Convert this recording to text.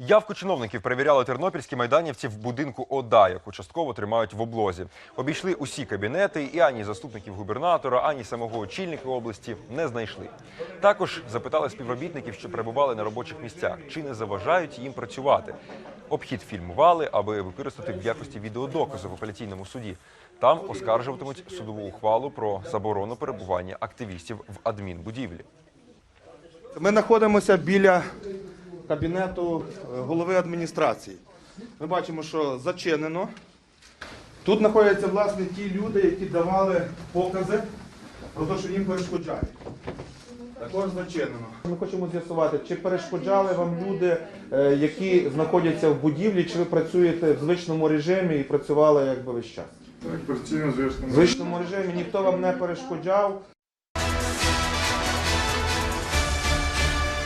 Явку чиновників перевіряли тернопільські майданівці в будинку ОДА, яку частково тримають в облозі. Обійшли усі кабінети, і ані заступників губернатора, ані самого очільника області не знайшли. Також запитали співробітників, що перебували на робочих місцях, чи не заважають їм працювати. Обхід фільмували, аби використати в якості відеодоказу в апеляційному суді. Там оскаржуватимуть судову ухвалу про заборону перебування активістів в адмінбудівлі. Ми знаходимося біля кабінету е, голови адміністрації. Ми бачимо, що зачинено. Тут знаходяться власне ті люди, які давали покази про те, що їм перешкоджають. Також зачинено. Ми хочемо з'ясувати, чи перешкоджали вам люди, е, які знаходяться в будівлі, чи ви працюєте в звичному режимі і працювали якби весь час. Так, постійно звісно. В звичному режимі ніхто вам не перешкоджав.